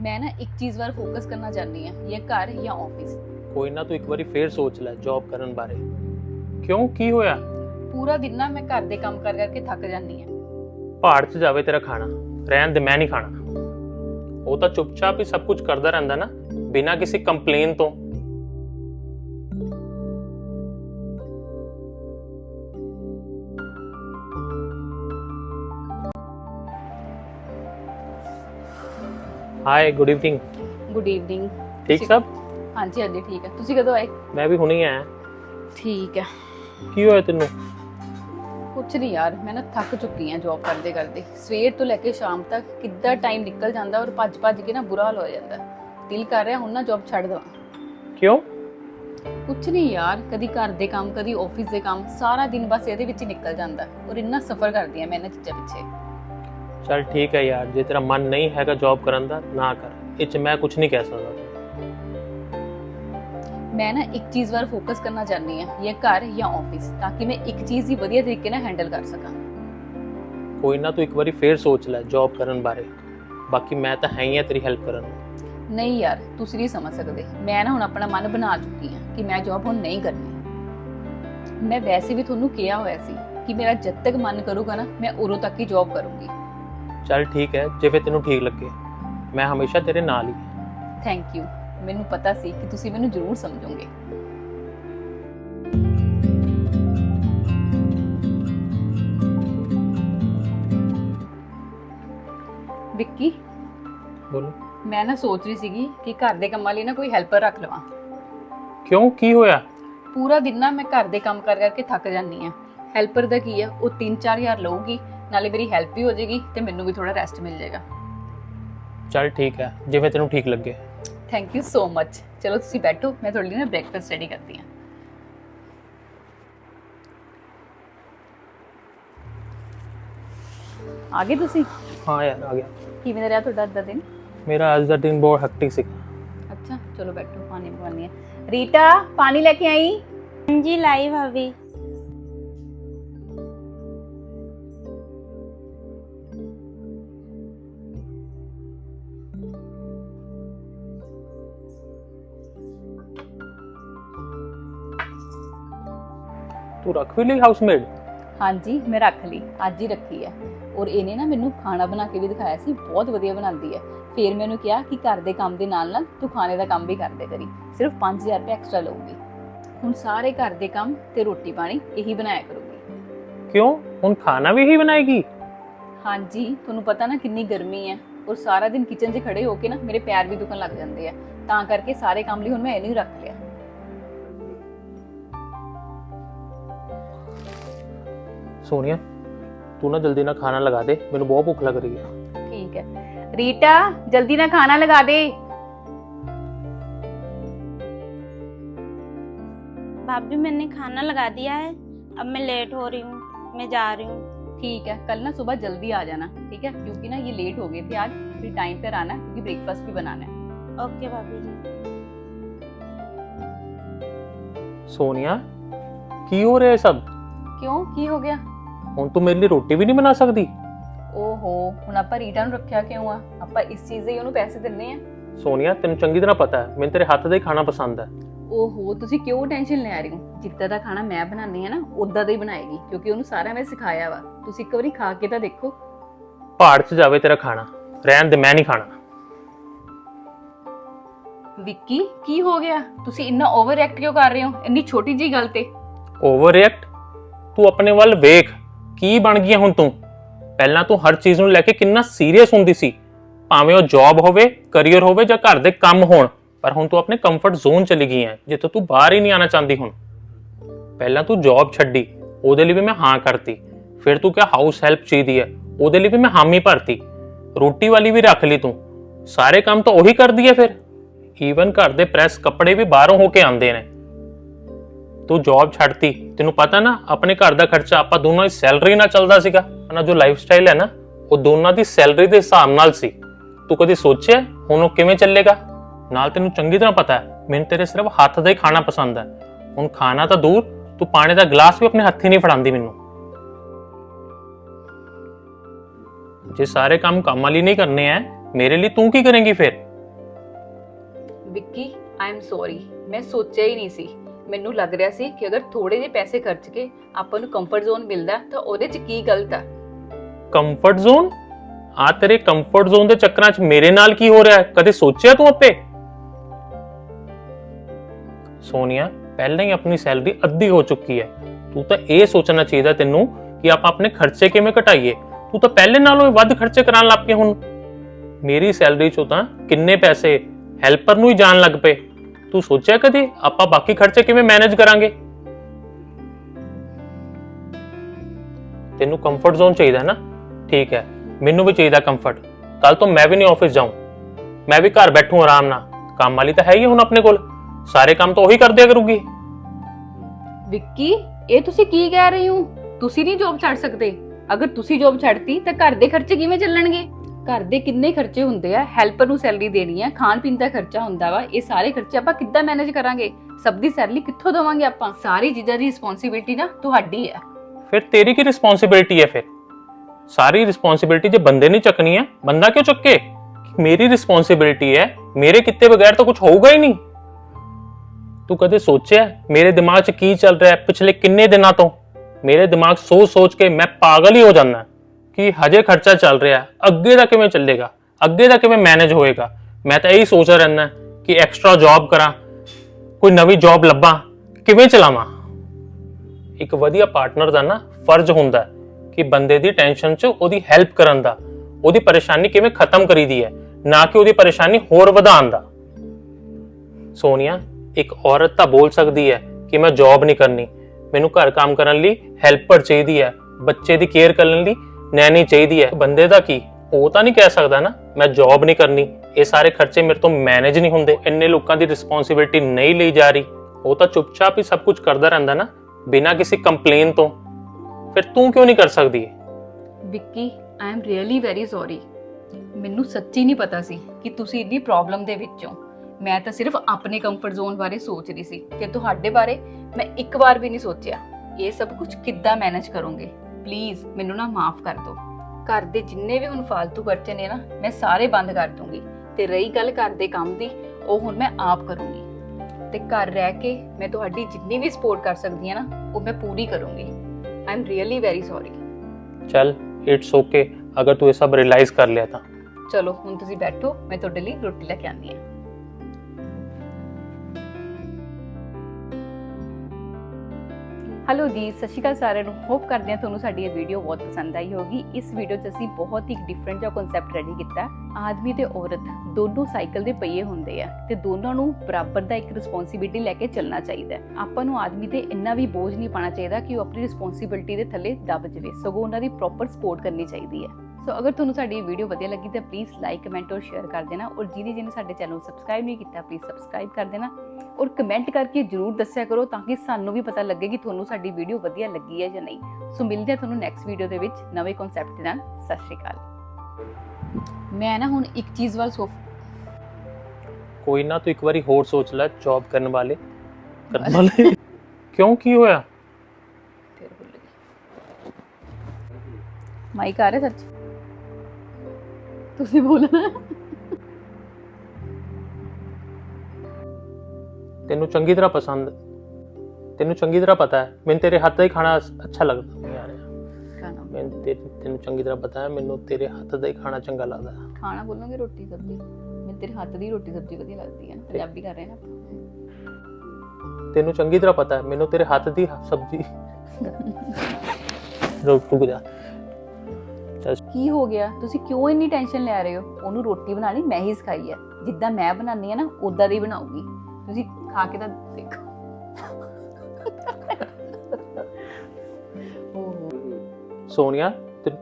ਮੈਂ ਨਾ ਇੱਕ ਚੀਜ਼ ਵੱਲ ਫੋਕਸ ਕਰਨਾ ਚਾਹਨੀ ਆ ਜਾਂ ਘਰ ਜਾਂ ਆਫਿਸ ਕੋਈ ਨਾ ਤੂੰ ਇੱਕ ਵਾਰੀ ਫੇਰ ਸੋਚ ਲੈ ਜੌਬ ਕਰਨ ਬਾਰੇ। ਕਿਉਂ? ਕੀ ਹੋਇਆ? ਪੂਰਾ ਦਿਨ ਨਾ ਮੈਂ ਘਰ ਦੇ ਕੰਮ ਕਰ ਕਰਕੇ ਥੱਕ ਜਾਂਦੀ ਆ ਪਹਾੜ 'ਚ ਜਾਵੇ ਤੇਰਾ ਖਾਣਾ ਰਹਿਣ ਦੇ ਮੈਂ ਨਹੀਂ ਖਾਣਾ। ਉਹ ਤਾਂ ਚੁੱਪਚਾਪ ਹੀ ਸਭ ਕੁਝ ਕਰਦਾ ਰਹਿੰਦਾ ਨਾ ਬਿਨਾਂ ਕਿਸੇ ਕੰਪਲੇਨ ਤੋਂ। Hi good evening good evening ਠੀਕ ਸਭ ਹਾਂਜੀ ਹਾਂਜੀ ਠੀਕ ਹੈ। ਤੁਸੀਂ ਕਦੋਂ ਆਏ? ਮੈਂ ਵੀ ਹੁਣੇ ਆਇਆ। ਠੀਕ ਹੈ। ਕੀ ਹੋਇਆ ਤੈਨੂੰ? ਕੁਛ ਨਹੀਂ ਯਾਰ ਮੈਂ ਨਾ ਥੱਕ ਚੁੱਕੀ ਆ ਜੌਬ ਕਰਦੇ ਕਰਦੇ। ਸਵੇਰ ਤੋਂ ਲੈ ਕੇ ਸ਼ਾਮ ਤੱਕ ਕਿੱਦਾਂ ਟਾਈਮ ਨਿਕਲ ਜਾਂਦਾ ਔਰ ਭੱਜ ਭੱਜ ਕੇ ਨਾ ਬੁਰਾ ਹਾਲ ਹੋ ਜਾਂਦਾ। ਦਿਲ ਕਰ ਰਿਹਾ ਹੁਣ ਨਾ ਜੌਬ ਛੱਡ ਦਵਾਂ। ਕਿਉਂ? ਕੁਛ ਨਹੀਂ ਯਾਰ ਕਦੀ ਘਰ ਦੇ ਕੰਮ ਕਦੀ ਆਫਿਸ ਦੇ ਕੰਮ ਸਾਰਾ ਦਿਨ ਬਸ ਇਹਦੇ ਵਿੱਚ ਨਿਕਲ ਜਾਂਦਾ। ਔਰ ਇੰਨਾ ਸਫਰ ਕਰਦੀ ਆ ਮੈਂ ਇਹਨਾਂ ਚੀਜ਼ਾਂ ਪਿੱਛੇ। ਚਲ ਠੀਕ ਹੈ ਯਾਰ ਜੇ ਤੇਰਾ ਮਨ ਨਹੀਂ ਹੈਗਾ ਜੌਬ ਕਰਨ ਦਾ ਨਾ ਕਰ। ਇਹ 'ਚ ਮੈਂ ਕੁਝ ਨਹੀਂ ਕਹਿ ਸਕਦਾ। ਮੈਂ ਨਾ ਇੱਕ ਚੀਜ਼ ਵੱਲ ਫੋਕਸ ਕਰਨਾ ਚਾਹਨੀ ਆ ਜਾਂ ਘਰ ਜਾਂ ਆਫਿਸ ਤਾਂ ਕਿ ਮੈਂ ਇੱਕ ਚੀਜ਼ ਹੀ ਵਧੀਆ ਤਰੀਕੇ ਨਾਲ ਹੈਂਡਲ ਕਰ ਸਕਾਂ। ਕੋਈ ਨਾ ਤੂੰ ਇੱਕ ਵਾਰੀ ਫੇਰ ਸੋਚ ਲੈ ਜੌਬ ਕਰਨ ਬਾਰੇ। ਬਾਕੀ ਮੈਂ ਤਾਂ ਹੈ ਹੀ ਆ ਤੇਰੀ ਹੈਲਪ ਕਰਨ। ਨੂੰ ਨਹੀਂ ਯਾਰ ਤੁਸੀਂ ਨਹੀਂ ਸਮਝ ਸਕਦੇ। ਮੈਂ ਨਾ ਹੁਣ ਆਪਣਾ ਮਨ ਬਣਾ ਚੁੱਕੀ ਆ ਕਿ ਮੈਂ ਜੌਬ ਹੁਣ ਨਹੀਂ ਕਰਨੀ। ਮੈਂ ਵੈਸੇ ਵੀ ਤੁਹਾਨੂੰ ਕਿਹਾ ਹੋਇਆ ਸੀ ਕਿ ਮੇਰਾ ਜਦ ਤੱਕ ਮਨ ਕਰੂਗਾ ਨਾ ਮੈਂ ਉਦੋਂ ਤੱਕ ਹੀ ਜੌਬ ਕਰੂੰਗੀ। ਚਲ ਠੀਕ ਹੈ ਜਿਵੇਂ ਤੈਨੂੰ ਠੀਕ ਲੱਗੇ ਮੈਂ ਹਮੇਸ਼ਾ ਤੇਰੇ ਨਾਲ ਹੀ। ਥੈਂਕ ਯੂ ਮੈਨੂੰ ਪਤਾ ਸੀ ਕਿ ਤੁਸੀਂ ਮੈਨੂੰ ਜ਼ਰੂਰ ਸਮਝੋਗੇ। ਵਿੱਕੀ? ਬੋਲੋ। ਮੈਂ ਨਾ ਸੋਚ ਰਹੀ ਸੀਗੀ ਕਿ ਘਰ ਦੇ ਕੰਮਾਂ ਲਈ ਨਾ ਕੋਈ ਹੈਲਪਰ ਰੱਖ ਲਵਾਂ। ਕਿਉਂ? ਕੀ ਹੋਇਆ? ਪੂਰਾ ਦਿਨ ਨਾ ਮੈਂ ਘਰ ਦੇ ਕੰਮ ਕਰ ਕਰਕੇ ਥੱਕ ਜਾਂਦੀ ਆ ਹੈਲਪਰ ਦਾ ਕੀ ਆ ਉਹ 3-4000 ਲਊਗੀ। ਨਾਲੇ ਮੇਰੀ ਹੈਲਪ ਵੀ ਹੋ ਜਾਏਗੀ ਤੇ ਮੈਨੂੰ ਵੀ ਥੋੜਾ ਰੈਸਟ ਮਿਲ ਜਾਏਗਾ। ਚੱਲ ਠੀਕ ਹੈ ਜਿਵੇਂ ਤੈਨੂੰ ਠੀਕ ਲੱਗੇ। ਥੈਂਕ ਯੂ ਸੋ ਮੱਚ ਚਲੋ ਤੁਸੀਂ ਬੈਠੋ ਮੈਂ ਤੁਹਾਡੇ ਲਈ ਨਾ ਬ੍ਰੇਕਫਾਸਟ ਰੈਡੀ ਕਰਦੀ ਹਾਂ। ਆ ਗਏ ਤੁਸੀਂ? ਹਾਂ ਯਾਰ ਆ ਗਿਆ। ਕਿਵੇਂ ਦਾ ਰਿਹਾ ਤੁਹਾਡਾ ਅੱਜ ਦਾ ਦਿਨ? ਮੇਰਾ ਅੱਜ ਦਾ ਦਿਨ ਬਹੁਤ ਹੈਕਟਿਕ ਸੀ। ਅੱਛਾ ਚਲੋ ਬੈਠੋ ਪਾਣੀ ਪਵਾਨੀ ਹੈ। ਰੀਟਾ ਪਾਣੀ ਲੈ ਕੇ ਆਈ? ਹਾਂਜੀ ਲਾਈਵ ਹਵੀ ਰੱਖ ਵੀ ਲਈ ਹਾਊਸਮੇਡ ਹਾਂਜੀ ਮੈਂ ਰੱਖ ਲਈ ਅੱਜ ਹੀ ਰੱਖੀ ਹੈ। ਔਰ ਇਹਨੇ ਨਾ ਮੈਨੂੰ ਖਾਣਾ ਬਣਾ ਕੇ ਵੀ ਦਿਖਾਇਆ ਸੀ ਬਹੁਤ ਵਧੀਆ ਬਣਾਉਂਦੀ ਹੈ। ਫਿਰ ਮੈਨੂੰ ਕਿਹਾ ਕਿ ਘਰ ਦੇ ਕੰਮ ਦੇ ਨਾਲ ਨਾਲ ਤੂੰ ਖਾਣੇ ਦਾ ਕੰਮ ਵੀ ਕਰਦੇ ਕਰੀ ਸਿਰਫ 5000 ਰੁਪਏ ਐਕਸਟਰਾ ਲਊਗੀ। ਹੁਣ ਸਾਰੇ ਘਰ ਦੇ ਕੰਮ ਤੇ ਰੋਟੀ ਪਾਣੀ ਇਹੀ ਬਣਾਇਆ ਕਰੂਗੀ। ਕਿਉਂ? ਹੁਣ ਖਾਣਾ ਵੀ ਹੀ ਬਣਾਏਗੀ? ਹਾਂਜੀ ਤੁਹਾਨੂੰ ਪਤਾ ਨਾ ਕਿੰਨੀ ਗਰਮੀ ਹੈ। ਔਰ ਸਾਰਾ ਦਿਨ ਕਿਚਨ 'ਚ ਖੜੇ ਹੋ ਕੇ ਨਾ ਮੇਰੇ ਪੈਰ ਵੀ ਦੁਖਣ ਲੱਗ ਜਾਂਦੇ ਆ। ਤਾਂ ਕਰਕੇ ਸਾਰੇ ਕੰਮ ਲਈ ਹੁਣ ਮੈਂ ਇਹਨੂੰ ਹੀ ਰੱਖ ਲਿਆ। सोनिया तू ना जल्दी ना खाना लगा दे मेनू बहुत भूख लग रही है। ठीक है। रीटा जल्दी ना खाना लगा दे। भाभी मैंने खाना लगा दिया है। अब मैं लेट हो रही हूँ मैं जा रही हूँ। ठीक है कल ना सुबह जल्दी आ जाना ठीक है? क्योंकि ना ये लेट हो गए थे आज फिर टाइम पर आना क्योंकि ब्रेकफास्ट भी बनाना है। ओके भाभी जी। सोनिया की हो रहे सब? क्यों? की हो गया? ਹੁਣ ਤੂੰ ਮੇਰੇ ਲਈ ਰੋਟੀ ਵੀ ਨਹੀਂ ਬਣਾ ਸਕਦੀ? ਓਹੋ ਹੁਣ ਆਪਾਂ ਰੀਟਾ ਨੂੰ ਰੱਖਿਆ ਕਿਉਂ ਆ? ਆਪਾਂ ਇਸ ਚੀਜ਼ ਹੀ ਉਹਨੂੰ ਪੈਸੇ ਦਿੰਨੇ ਆ। ਸੋਨੀਆ ਤੈਨੂੰ ਚੰਗੀ ਤਰ੍ਹਾਂ ਪਤਾ ਹੈ ਮੈਨੂੰ ਤੇਰੇ ਹੱਥ ਦਾ ਹੀ ਖਾਣਾ ਪਸੰਦ ਹੈ। ਓਹੋ ਤੁਸੀਂ ਕਿਉਂ ਟੈਨਸ਼ਨ ਲੈ ਰਹੇ ਹੋ? ਜਿੱਦਾਂ ਦਾ ਖਾਣਾ ਮੈਂ ਬਣਾਉਂਦੀ ਆ ਨਾ ਉਦਾਂ ਦਾ ਹੀ ਬਣਾਏਗੀ ਕਿਉਂਕਿ ਉਹਨੂੰ ਸਾਰਾ ਮੈਂ ਸਿਖਾਇਆ ਵਾ। ਤੁਸੀਂ ਇੱਕ ਵਾਰੀ ਖਾ ਕੇ ਤਾਂ ਦੇਖੋ। ਪਹਾੜ 'ਚ ਜਾਵੇ ਤੇਰਾ ਖਾਣਾ ਰਹਿਣ ਦੇ ਮੈਂ ਨਹੀਂ ਖਾਣਾ। ਵਿੱਕੀ ਕੀ ਹੋ ਗਿਆ? ਤੁਸੀਂ ਇੰਨਾ ਓਵਰ ਐਕਟ ਕਿਉਂ ਕਰ ਰਹੇ ਹੋ? ਇੰਨੀ ਛੋਟੀ ਜੀ ਗੱਲ ਤੇ। ਓਵਰ ਰਿਐਕਟ ਤੂੰ ਆਪਣੇ ਵੱਲ ਵੇਖ। ਕੀ ਬਣ ਗਈ ਹੁਣ ਤੂੰ? ਪਹਿਲਾਂ ਤੂੰ ਹਰ ਚੀਜ਼ ਨੂੰ ਲੈ ਕੇ ਕਿੰਨਾ ਸੀਰੀਅਸ ਹੁੰਦੀ ਸੀ। ਭਾਵੇਂ ਉਹ ਜੌਬ ਹੋਵੇ ਕੈਰੀਅਰ ਹੋਵੇ ਜਾਂ ਘਰ ਦੇ ਕੰਮ ਹੋਣ, ਪਰ ਹੁਣ ਤੂੰ ਆਪਣੇ ਕੰਫਰਟ ਜ਼ੋਨ ਚਲੀ ਗਈ ਹੈ, ਜਿੱਥੋਂ ਤੂੰ ਬਾਹਰ ਹੀ ਨਹੀਂ ਆਣਾ ਚਾਹੁੰਦੀ ਹੁਣ। ਪਹਿਲਾਂ ਤੂੰ ਜੌਬ ਛੱਡੀ, ਉਹਦੇ ਲਈ ਵੀ ਮੈਂ ਹਾਂ ਕਰਤੀ। ਫਿਰ ਤੂੰ ਕਿਹਾ ਹਾਊਸ ਹੈਲਪ ਚਾਹੀਦੀ ਹੈ, ਉਹਦੇ ਲਈ ਵੀ ਮੈਂ ਹਾਮੀ ਭਰਤੀ। ਰੋਟੀ ਵਾਲੀ ਵੀ ਰੱਖ ਲਈ ਤੂੰ। ਸਾਰੇ ਕੰਮ ਤਾਂ ਉਹੀ ਕਰਦੀ ਹੈ ਫਿਰ। ਈਵਨ ਘਰ ਦੇ ਪ੍ਰੈਸ ਕੱਪੜੇ ਵੀ ਬਾਹਰੋਂ ਹੋ ਕੇ ਆਉਂਦੇ ਨੇ। ਤੂੰ ਜੌਬ ਛੱਡਤੀ, ਤੈਨੂੰ ਪਤਾ ਨਾ, ਆਪਣੇ ਘਰ ਦਾ ਖਰਚਾ ਆਪਾਂ ਦੋਨਾਂ ਦੀ ਸੈਲਰੀ ਨਾਲ ਚੱਲਦਾ ਸੀਗਾ। ਆਪਣਾ ਜੋ ਲਾਈਫ ਸਟਾਈਲ ਹੈ ਨਾ, ਉਹ ਦੋਨਾਂ ਦੀ ਸੈਲਰੀ ਦੇ ਹਿਸਾਬ ਨਾਲ ਸੀ। ਤੂੰ ਕਦੀ ਸੋਚਿਆ ਹੁਣ ਉਹ ਕਿਵੇਂ ਚੱਲੇਗਾ? ਨਾਲ ਤੈਨੂੰ ਚੰਗੀ ਤਰ੍ਹਾਂ ਪਤਾ ਹੈ, ਮੈਨੂੰ ਤੇਰੇ ਸਿਰਫ ਹੱਥ ਦਾ ਹੀ ਖਾਣਾ ਪਸੰਦ ਹੈ। ਹੁਣ ਖਾਣਾ ਤਾਂ ਦੂਰ, ਤੂੰ ਪਾਣੀ ਦਾ ਗਲਾਸ ਵੀ ਆਪਣੇ ਹੱਥੀ ਨਹੀਂ ਫੜਾਉਂਦੀ ਮੈਨੂੰ। ਜੇ ਸਾਰੇ ਕੰਮ ਕੰਮ ਵਾਲੀ ਨਹੀਂ ਕਰਨੇ ਆ ਮੇਰੇ ਲਈ ਤੂੰ ਕੀ ਕਰੇਂਗੀ ਫਿਰ? ਵਿੱਕੀ ਆਈ ਐਮ ਸੌਰੀ ਮੈਂ ਸੋਚਿਆ ਹੀ ਨਹੀਂ ਸੀ। ਮੈਨੂੰ ਲੱਗ ਰਿਹਾ ਸੀ ਕਿ ਅਗਰ ਥੋੜੇ ਜਿਹੇ ਪੈਸੇ ਖਰਚ ਕੇ ਆਪਾਂ ਨੂੰ ਕੰਫਰਟ ਜ਼ੋਨ ਮਿਲਦਾ, ਤਾਂ ਉਹਦੇ 'ਚ ਕੀ ਗਲਤ ਆ? ਕੰਫਰਟ ਜ਼ੋਨ ਆ ਤੇਰੇ ਕੰਫਰਟ ਜ਼ੋਨ ਦੇ ਚੱਕਰਾਂ 'ਚ ਮੇਰੇ ਨਾਲ ਕੀ ਹੋ ਰਿਹਾ ਹੈ? ਕਦੇ ਸੋਚਿਆ ਤੂੰ ਆਪੇ? ਸੋਨੀਆ, ਪਹਿਲਾਂ ਹੀ ਆਪਣੀ ਸੈਲਰੀ ਅੱਧੀ ਹੋ ਚੁੱਕੀ ਹੈ। ਤੂੰ ਤਾਂ ਇਹ ਸੋਚਣਾ ਚਾਹੀਦਾ ਤੈਨੂੰ ਕਿ ਆਪਾਂ ਆਪਣੇ ਖਰਚੇ ਕਿਵੇਂ ਘਟਾਈਏ। ਤੂੰ ਤਾਂ ਪਹਿਲੇ ਨਾਲੋਂ ਵੱਧ ਖਰਚੇ ਕਰਾਉਣ ਲੱਗ ਪਈ ਹੁਣ। ਮੇਰੀ ਸੈਲਰੀ ਚੋਂ ਤਾਂ ਕਿੰਨੇ ਪੈਸੇ ਹੈਲਪਰ ਨੂੰ ਹੀ ਜਾਣ ਲੱਗ ਪਏ। ਤੂੰ ਸੋਚਿਆ ਕਦੇ ਆਪਾਂ ਬਾਕੀ ਖਰਚੇ ਕਿਵੇਂ ਮੈਨੇਜ ਕਰਾਂਗੇ? ਤੈਨੂੰ ਕੰਫਰਟ ਜ਼ੋਨ ਚਾਹੀਦਾ ਨਾ? ਠੀਕ ਹੈ, ਮੈਨੂੰ ਵੀ ਚਾਹੀਦਾ ਕੰਫਰਟ ਕੱਲ ਤੋਂ ਮੈਂ ਵੀ ਨਹੀਂ ਆਫਿਸ ਜਾਊਂ। ਮੈਂ ਵੀ ਘਰ ਬੈਠੂੰ ਆਰਾਮ ਨਾਲ। ਕੰਮ ਵਾਲੀ ਤਾਂ ਹੈ ਹੀ ਹੁਣ ਆਪਣੇ ਕੋਲ। ਸਾਰੇ ਕੰਮ ਤਾਂ ਉਹੀ ਕਰਦਿਆ ਕਰੂਗੀ। ਵਿੱਕੀ, ਇਹ ਤੁਸੀਂ ਕੀ ਕਹਿ ਰਹੇ ਹੋ? ਤੁਸੀਂ ਨਹੀਂ ਜੌਬ ਛੱਡ ਸਕਦੇ। ਅਗਰ ਤੁਸੀਂ ਜੌਬ ਛੱਡਤੀ, ਤਾਂ ਘਰ ਦੇ ਖਰਚੇ ਕਿਵੇਂ ਚੱਲਣਗੇ? ਘਰ ਦੇ ਕਿੰਨੇ ਖਰਚੇ ਹੁੰਦੇ ਆ ਹੈਲਪਰ ਨੂੰ ਸੈਲਰੀ ਦੇਣੀ ਆ, ਖਾਣ ਪੀਣ ਦਾ ਖਰਚਾ ਹੁੰਦਾ ਵਾ, ਇਹ ਸਾਰੇ ਖਰਚੇ ਆਪਾਂ ਕਿੱਦਾਂ ਮੈਨੇਜ ਕਰਾਂਗੇ? ਸਭ ਦੀ ਸੈਲਰੀ ਕਿੱਥੋਂ ਦੇਵਾਂਗੇ ਆਪਾਂ? ਸਾਰੀ ਚੀਜ਼ਾਂ ਦੀ ਰਿਸਪੌਂਸਿਬਿਲਟੀ ਨਾ ਤੁਹਾਡੀ ਹੈ ਫਿਰ ਤੇਰੀ ਕੀ ਰਿਸਪੌਂਸਿਬਿਲਟੀ ਹੈ ਫਿਰ? ਸਾਰੀ ਰਿਸਪੌਂਸਿਬਿਲਟੀ ਜੇ ਬੰਦੇ ਨਹੀਂ ਚੱਕਣੀ ਹੈ ਬੰਦਾ ਕਿਉਂ ਚੱਕੇ? ਮੇਰੀ ਰਿਸਪੌਂਸਿਬਿਲਟੀ ਹੈ, ਮੇਰੇ ਕਿਤੇ ਬਗੈਰ ਤਾਂ ਕੁਝ ਹੋਊਗਾ ਹੀ ਨਹੀਂ। ਤੂੰ ਕਦੇ ਸੋਚਿਆ, ਮੇਰੇ ਦਿਮਾਗ 'ਚ ਕੀ ਚੱਲ ਰਿਹਾ ਹੈ ਪਿਛਲੇ ਕਿੰਨੇ ਦਿਨਾਂ ਤੋਂ? ਮੇਰੇ ਦਿਮਾਗ ਸੋਚ ਸੋਚ ਕੇ ਮੈਂ ਪਾਗਲ ਹੀ ਹੋ ਜਾਂਦਾ। ਕਿ ਹਜੇ ਖਰਚਾ ਚੱਲ ਰਿਹਾ, ਅੱਗੇ ਦਾ ਕਿਵੇਂ ਚੱਲੇਗਾ, ਅੱਗੇ ਦਾ ਕਿਵੇਂ ਮੈਨੇਜ ਹੋਏਗਾ? ਮੈਂ ਤਾਂ ਇਹੀ ਸੋਚਦਾ ਰਹਿੰਦਾ ਕਿ ਐਕਸਟਰਾ ਜੌਬ ਕਰਾਂ, ਕੋਈ ਨਵੀਂ ਜੌਬ ਲੱਭਾਂ, ਕਿਵੇਂ ਚਲਾਵਾਂ? ਇੱਕ ਵਧੀਆ ਪਾਰਟਨਰ ਦਾ ਨਾ ਫਰਜ਼ ਹੁੰਦਾ ਕਿ ਬੰਦੇ ਦੀ ਟੈਨਸ਼ਨ 'ਚ ਉਹਦੀ ਹੈਲਪ ਕਰਨ ਦਾ, ਉਹਦੀ ਪਰੇਸ਼ਾਨੀ ਕਿਵੇਂ ਖਤਮ ਕਰੀਦੀ ਹੈ, ਨਾ ਕਿ ਉਹਦੀ ਪਰੇਸ਼ਾਨੀ ਹੋਰ ਵਧਾਉਣ ਦਾ। ਸੋਨੀਆ, ਇੱਕ ਔਰਤ ਤਾਂ ਬੋਲ ਸਕਦੀ ਹੈ ਕਿ ਮੈਂ ਜੌਬ ਨਹੀਂ ਕਰਨੀ, ਮੈਨੂੰ ਘਰ ਕੰਮ ਕਰਨ ਲਈ ਹੈਲਪਰ ਚਾਹੀਦੀ ਹੈ, ਬੱਚੇ ਦੀ ਕੇਅਰ ਕਰਨ ਲਈ ਨੈਣੀ ਚਾਹੀਦੀ ਹੈ। ਬੰਦੇ ਦਾ ਕੀ? ਉਹ ਤਾਂ ਨਹੀਂ ਕਹਿ ਸਕਦਾ ਨਾ, ਮੈਂ ਜੌਬ ਨਹੀਂ ਕਰਨੀ। ਇਹ ਸਾਰੇ ਖਰਚੇ ਮੇਰੇ ਤੋਂ ਮੈਨੇਜ ਨਹੀਂ ਹੁੰਦੇ। ਇੰਨੇ ਲੋਕਾਂ ਦੀ ਰਿਸਪੌਂਸਿਬਿਲਟੀ ਨਹੀਂ ਲਈ ਜਾ ਰਹੀ। ਉਹ ਤਾਂ ਚੁੱਪਚਾਪ ਹੀ ਸਭ ਕੁਝ ਕਰਦਾ ਰਹਿੰਦਾ ਨਾ, ਬਿਨਾਂ ਕਿਸੇ ਕੰਪਲੇਨ ਤੋਂ। ਫਿਰ ਤੂੰ ਕਿਉਂ ਨਹੀਂ ਕਰ ਸਕਦੀ Vicky I am really very sorry ਮੈਨੂੰ ਸੱਚੀ ਨਹੀਂ ਪਤਾ ਸੀ ਕਿ ਤੁਸੀਂ ਇੰਨੀ ਪ੍ਰੋਬਲਮ ਦੇ ਵਿੱਚੋਂ। ਮੈਂ ਤਾਂ ਸਿਰਫ ਆਪਣੇ ਕੰਫਰਟ ਜ਼ੋਨ ਬਾਰੇ ਸੋਚ ਰਹੀ ਸੀ ਤੇ ਤੁਹਾਡੇ ਬਾਰੇ ਮੈਂ ਇੱਕ ਵਾਰ ਵੀ ਨਹੀਂ ਸੋਚਿਆ। ਇਹ ਸਭ ਕੁਝ ਕਿੱਦਾਂ ਮੈਨੇਜ ਕਰੋਗੇ? ਪਲੀਜ਼ ਮੈਨੂੰ ਨਾ ਮਾਫ ਕਰ ਦਿਓ। ਘਰ ਦੇ ਜਿੰਨੇ ਵੀ ਹੁਣ ਫालतू ਖਰਚੇ ਨੇ ਨਾ ਮੈਂ ਸਾਰੇ ਬੰਦ ਕਰ ਦੂੰਗੀ ਤੇ ਰਹੀ ਗੱਲ ਘਰ ਦੇ ਕੰਮ ਦੀ ਉਹ ਹੁਣ ਮੈਂ ਆਪ ਕਰੂੰਗੀ। ਤੇ ਘਰ ਰਹਿ ਕੇ ਮੈਂ ਤੁਹਾਡੀ ਜਿੰਨੀ ਵੀ ਸਪੋਰਟ ਕਰ ਸਕਦੀ ਹਾਂ ਨਾ ਉਹ ਮੈਂ ਪੂਰੀ ਕਰੂੰਗੀ। I am really very sorry ਚੱਲ ਇਟਸ ਓਕੇ ਅਗਰ ਤੂੰ ਇਹ ਸਭ ਰਿਅਲਾਈਜ਼ ਕਰ ਲਿਆ ਤਾਂ। ਚਲੋ ਹੁਣ ਤੁਸੀਂ ਬੈਠੋ ਮੈਂ ਤੁਹਾਡੇ ਲਈ ਰੋਟੀ ਲੈ ਕੇ ਆਂਦੀ ਹੈਲੋ ਜੀ, ਸਤਿ ਸ਼੍ਰੀ ਅਕਾਲ ਸਾਰਿਆਂ ਨੂੰ। ਹੋਪ ਕਰਦੇ ਹਾਂ ਤੁਹਾਨੂੰ ਸਾਡੀ ਇਹ ਵੀਡੀਓ ਬਹੁਤ ਪਸੰਦ ਆਈ ਹੋਗੀ ਇਸ ਵੀਡੀਓ 'ਚ ਅਸੀਂ ਬਹੁਤ ਹੀ ਡਿਫਰੈਂਟ ਜਿਹਾ ਕਨਸੈਪਟ ਰੈਡੀ ਕੀਤਾ ਆਦਮੀ ਤੇ ਔਰਤ ਦੋਨੋਂ ਸਾਈਕਲ ਦੇ ਪਹੀਏ ਹੁੰਦੇ ਆ ਤੇ ਦੋਨਾਂ ਨੂੰ ਬਰਾਬਰ ਦਾ ਇੱਕ ਰਿਸਪੌਂਸਿਬਿਲਟੀ ਲੈ ਕੇ ਚੱਲਣਾ ਚਾਹੀਦਾ ਆਪਾਂ ਨੂੰ ਆਦਮੀ ਤੇ ਇੰਨਾ ਵੀ ਬੋਝ ਨਹੀਂ ਪਾਣਾ ਚਾਹੀਦਾ ਕਿ ਉਹ ਆਪਣੀ ਰਿਸਪੌਂਸਿਬਿਲਟੀ ਦੇ ਥੱਲੇ ਦਬ ਜਾਵੇ, ਸਗੋਂ ਉਹਨਾਂ ਦੀ ਪ੍ਰੋਪਰ ਸਪੋਰਟ ਕਰਨੀ ਚਾਹੀਦੀ ਹੈ। ਸੋ ਅਗਰ ਤੁਹਾਨੂੰ ਸਾਡੀ ਇਹ ਵੀਡੀਓ ਵਧੀਆ ਲੱਗੀ ਤਾਂ ਪਲੀਜ਼ ਲਾਈਕ ਕਮੈਂਟ ਔਰ ਸ਼ੇਅਰ ਕਰ ਦੇਣਾ ਔਰ ਜਿਹਨੇ ਜਿਹਨੇ ਸਾਡੇ ਚੈਨਲ ਨੂੰ ਸਬਸਕ੍ਰਾਈਬ ਨਹੀਂ ਕੀਤਾ ਪਲੀਜ਼ ਸਬਸਕ੍ਰਾਈਬ ਕਰ ਦੇਣਾ। ਔਰ ਕਮੈਂਟ ਕਰਕੇ ਜਰੂਰ ਦੱਸਿਆ ਕਰੋ ਤਾਂ ਕਿ ਸਾਨੂੰ ਵੀ ਪਤਾ ਲੱਗੇ ਕਿ ਤੁਹਾਨੂੰ ਸਾਡੀ ਵੀਡੀਓ ਵਧੀਆ ਲੱਗੀ ਹੈ ਜਾਂ ਨਹੀਂ। ਸੋ ਮਿਲਦੇ ਹਾਂ ਤੁਹਾਨੂੰ ਨੈਕਸਟ ਵੀਡੀਓ ਦੇ ਵਿੱਚ ਨਵੇਂ ਕਨਸੈਪਟ ਦੇ ਨਾਲ। ਸਤਿ ਸ਼੍ਰੀ ਅਕਾਲ। ਮੈਂ ਨਾ ਹੁਣ ਇੱਕ ਚੀਜ਼ ਵੱਲ ਸੋਚ ਕੋਈ ਨਾ ਤੂੰ ਇੱਕ ਵਾਰੀ ਹੋਰ ਸੋਚ ਲੈ ਜੌਬ ਕਰਨ ਵਾਲੇ। ਕਰਨ ਵਾਲੇ? ਕਿਉਂ? ਕੀ ਹੋਇਆ? ਫਿਰ ਭੁੱਲ ਗਈ ਮਾਈਕ ਆ ਰਿਹਾ ਸੱਚ? ਤੁਸੀਂ ਬੋਲਣਾ। ਤੈਨੂੰ ਚੰਗੀ ਤਰ੍ਹਾਂ ਪਸੰਦ ਤੈਨੂੰ ਚੰਗੀ ਤਰ੍ਹਾਂ ਪਤਾ ਹੈ ਮੈਨੂੰ ਤੇਰੇ ਹੱਥ ਦਾ ਹੀ ਖਾਣਾ ਅੱਛਾ ਲੱਗਦਾ। ਨਹੀਂ ਯਾਰ ਖਾਣਾ। ਮੈਨੂੰ ਤੇ- ਤੈਨੂੰ ਚੰਗੀ ਤਰ੍ਹਾਂ ਪਤਾ ਹੈ ਮੈਨੂੰ ਤੇਰੇ ਹੱਥ ਦਾ ਹੀ ਖਾਣਾ ਚੰਗਾ ਲੱਗਦਾ ਹੈ। ਖਾਣਾ ਬੋਲੋਗੇ ਰੋਟੀ ਸਬਜ਼ੀ? ਮੈਨੂੰ ਤੇਰੇ ਹੱਥ ਦੀ ਰੋਟੀ ਸਬਜ਼ੀ ਵਧੀਆ ਲੱਗਦੀ ਹੈ ਪੰਜਾਬੀ ਕਰ ਰਹੇ ਨਾ ਆਪਾਂ। ਤੈਨੂੰ ਚੰਗੀ ਤਰ੍ਹਾਂ ਪਤਾ ਹੈ ਮੈਨੂੰ ਤੇਰੇ ਹੱਥ ਦੀ ਸਬਜ਼ੀ। ਰੁਕ ਰੁਕ ਜਾ। ਚੱਲ। ਕੀ ਹੋ ਗਿਆ? ਤੁਸੀਂ ਕਿਉਂ ਇੰਨੀ ਟੈਨਸ਼ਨ ਲੈ ਰਹੇ ਹੋ? ਉਹਨੂੰ ਰੋਟੀ ਬਣਾਣੀ ਮੈਂ ਹੀ ਸਿਖਾਈ ਹੈ। ਜਿੱਦਾਂ ਮੈਂ ਬਣਾਉਂਦੀ ਆ ਨਾ ਉਦਾਂ ਦੀ ਬਣਾਉਗੀ ਤੁਸੀਂ ਖਾ ਕੇ ਤਾਂ ਦੇਖੋ ਓਹ ਸੋਨੀਆ ਤੇ-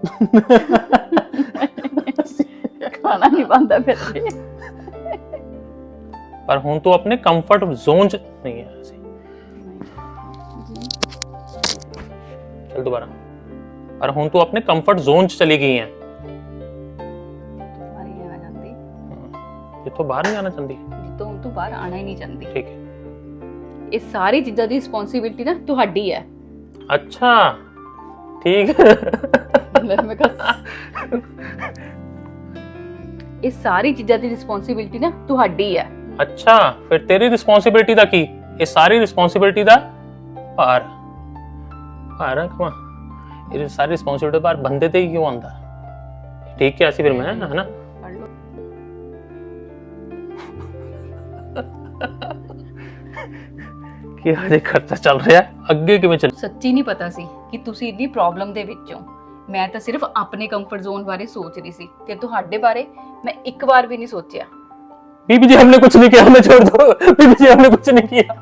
ਖਾਣਾ ਨਹੀਂ ਬੰਦਾ ਫਿਰ ਤੇ। ਪਰ ਹੁਣ ਤੂੰ ਆਪਣੇ ਕੰਫਰਟ ਜ਼ੋਨ 'ਚ ਨਹੀਂ ਹੈ ਅਸੀਂ ਚੱਲ ਦੁਬਾਰਾ ਪਰ ਹੁਣ ਤੂੰ ਆਪਣੇ ਕੰਫਰਟ ਜ਼ੋਨ 'ਚ ਚਲੀ ਗਈ ਹੈ ਬਾਹਰ ਹੀ ਆਣਾ ਚਾਹੁੰਦੀ ਜਿੱਥੋਂ ਬਾਹਰ ਨਹੀਂ ਆਣਾ ਚਾਹੁੰਦੀ ਜਿੱਤੋਂ ਹੁਣ ਤੂੰ ਬਾਹਰ ਆਣਾ ਇਹ ਸਾਰੀ ਚੀਜ਼ਾਂ ਦੀ ਰਿਸਪੌਂਸਿਬਿਲਟੀ ਨਾ ਤੁਹਾਡੀ ਹੈ। ਅੱਛਾ ਠੀਕ। ਮੈਂ ਮੈਂ ਕਿਹਾ ਇਹ ਸਾਰੀ ਚੀਜ਼ਾਂ ਦੀ ਰਿਸਪੌਂਸਿਬਿਲਟੀ ਨਾ ਤੁਹਾਡੀ ਹੈ। ਅੱਛਾ ਫਿਰ ਤੇਰੀ ਰਿਸਪੌਂਸਿਬਿਲਟੀ ਦਾ ਕੀ? ਇਹ ਸਾਰੀ ਰਿਸਪੌਂਸਿਬਿਲਟੀ ਦਾ ਭਾਰ। ਭਾਰ ਕਮਾ ਇਹ ਸਾਰੀ ਰਿਸਪੌਂਸਿਬਿਲਟੀ ਭਾਰ ਬੰਦੇ ਤੇ ਹੀ ਕਿਉਂ ਆਉਂਦਾ? ਠੀਕ ਹੈ ਅਸੀਂ ਫਿਰ ਮੈਂ ਹਨਾ? ਪੜ ਲਓ ਕਿ ਹਜੇ ਖਰਚਾ ਚੱਲ ਰਿਹਾ ਹੈ, ਅੱਗੇ ਕਿਵੇਂ ਚੱਲ ਸੱਚੀ ਨਹੀਂ ਪਤਾ ਸੀ ਕਿ ਤੁਸੀਂ ਇੰਨੀ ਪ੍ਰੋਬਲਮ ਦੇ ਵਿੱਚੋਂ ਮੈਂ ਤਾਂ ਸਿਰਫ ਆਪਣੇ ਕੰਫਰਟ ਜ਼ੋਨ ਬਾਰੇ ਸੋਚ ਰਹੀ ਸੀ ਤੇ ਤੁਹਾਡੇ ਬਾਰੇ ਮੈਂ ਇੱਕ ਵਾਰ ਵੀ ਨਹੀਂ ਸੋਚਿਆ बीबी जी हमने कुछ नहीं किया हमें छोड़ दो बीबी जी हमने कुछ नहीं किया